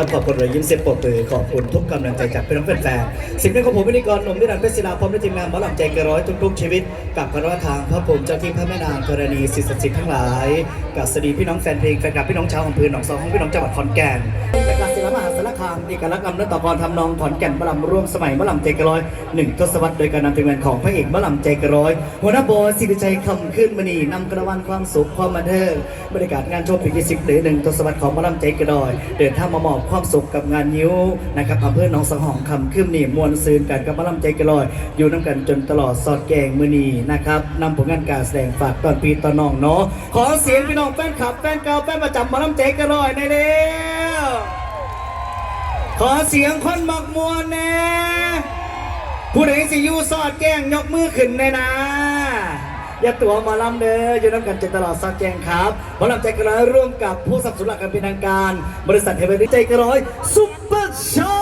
ขอบคุณครับขอบคุณรอยยิ้มเสียงปรบมือขอบคุณทุกกำลังใจจากพี่น้องแฟนๆสิ่งนี้ของผมพิธีกรหนุ่มนิรันดร์เพชรศิลาพร้อมด้วยทีมงานหมอลำใจเกนร้อยทุกๆชีวิต กับคณะทางพระผมเจ้าที่พระแม่นางธรณีศิษย์ศักดิ์สิทธิ์ทั้งหลายกับสวัสดีพี่น้องแฟนเพลงแฟนคลับพี่น้องชาวอำเภอหนองสองของพี่น้องจังหวัดขอนแก่น จาการศิลปมหาสารคามเอกลักษณ์ลำและต่อกรทำนองขอนแก่นมะลำร่วมสมัยมะลำใจเกนร้อยหนึ่งทศวรรษโดยการนำทีมงานของพระเอกมะลำใจเกนร้อย หัวหน้าบอยสิริชัยคำขึ้นมณีนำกระวันความสุขความบันเทิงบรรยากาศงานโชว์ปีที่สิบหรือหนึ่งทศวรรษของมะลำใจเกนร้อย เดินทางมามอบความสุขกับงานยิ้วนะครับอำเภอหนองสังหองคำขึ้นนี่มวลซืนกันกับมะลำใจเกนร้อย อยู่น้ำกันจนตลอดสอดแกงมือนีนะครับนำผลงานการแสดงฝากตอนปีตอนน้องเนาะขอเสียงพี่น้องแฟนคลับแฟนเก่าแฟนประจำมะลำใจเกนร้อยในเร็ว ขอเสียงคนมักมวนแน่ผู้ใดสิยูสอดแกงยกมือขึ้นเลยนะอย่าตัวหมาลำเด้ออยู่น้ำกันจนตลอดสอดแกงครับหมอลำใจกระร้อยร่วมกับผู้สนับสนุนหลักการเป็นทางการ บริษัทเฮเวนใจกระร้อยซุปเปอร์โชว์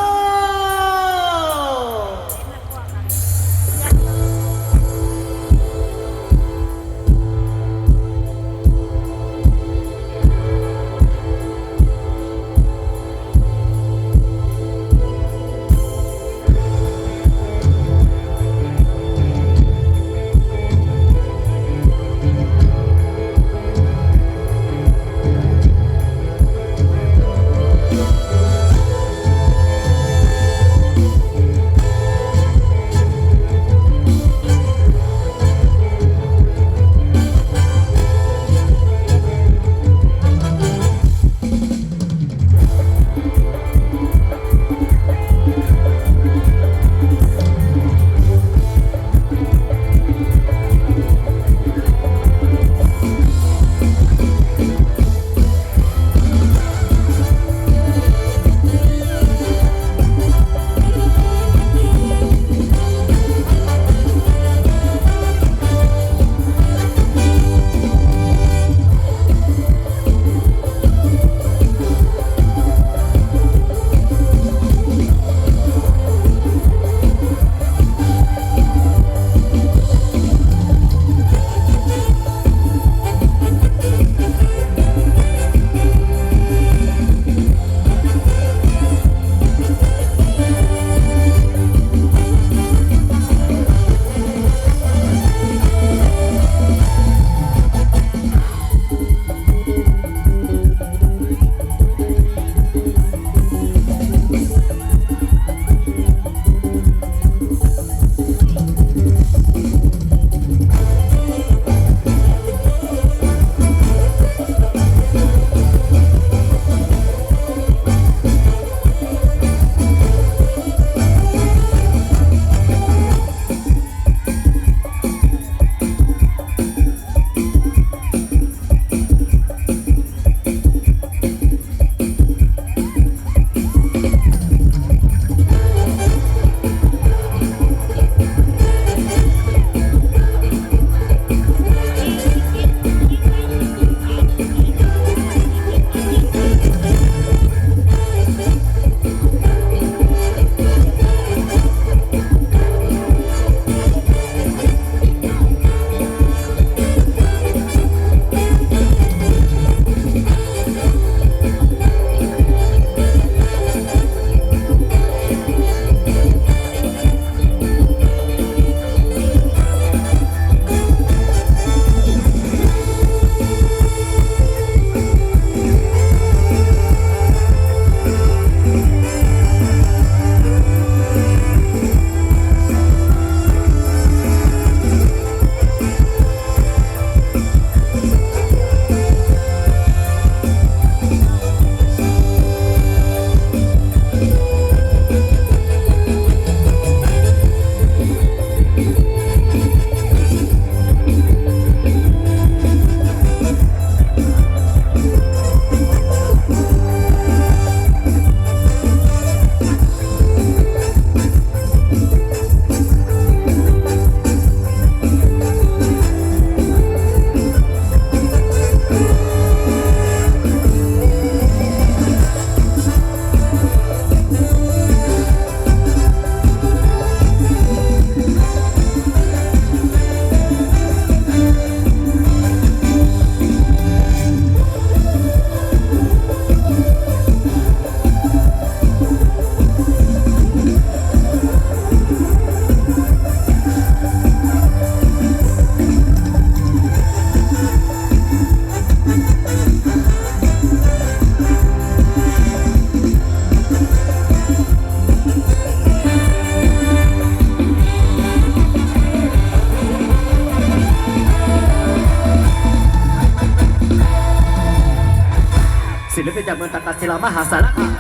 มหาสารคาม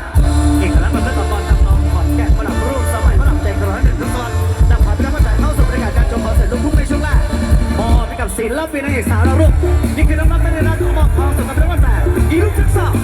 เอกลักษณ์ประเภทละครทำนองขอนแก่นฝรั่รูปสมัยฝรั่งใจกร้อนหนึ่งทุกตอนนำความประทับใจเข้าสู่บรรยากาศการชมคอนเสิร์ตลูกทุ่งในช่วงแรกมอบให้กับศิลปินนางเอกสาวดาวรุ่งนี่คือน้องๆในรักของมอบควาสุดกำลังว่าแต่อีลูกทั้งสอง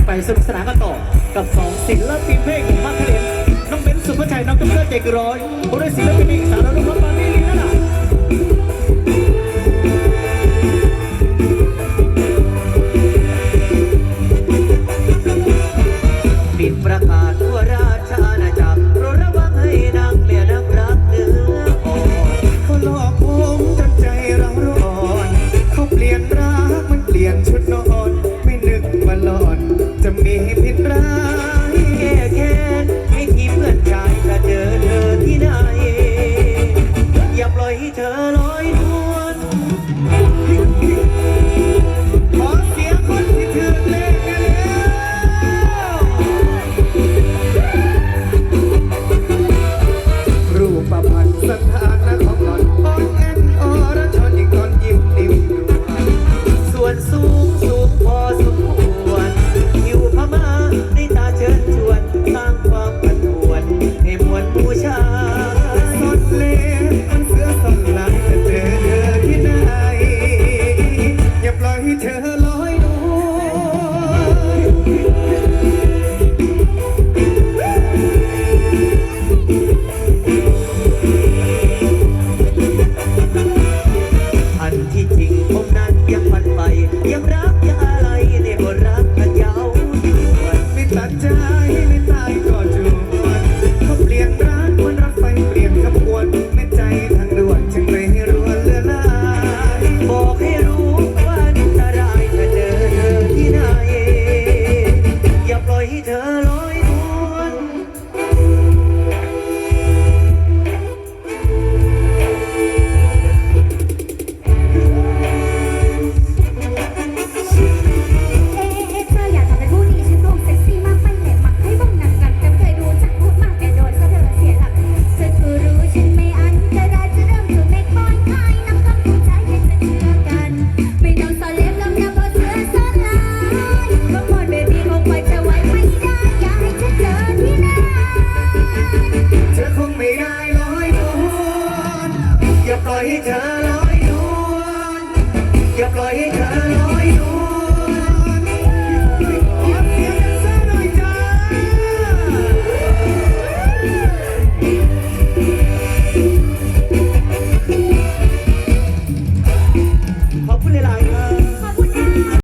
งไปสนุกสนานกันต่อ กับสองศิลปินเพลงมากเทเลนน้องเบนซ์สุภชัยน้องตุ๊กตาเจกร้อยโอเดศิลปินอีกสาวน้องพับปานี่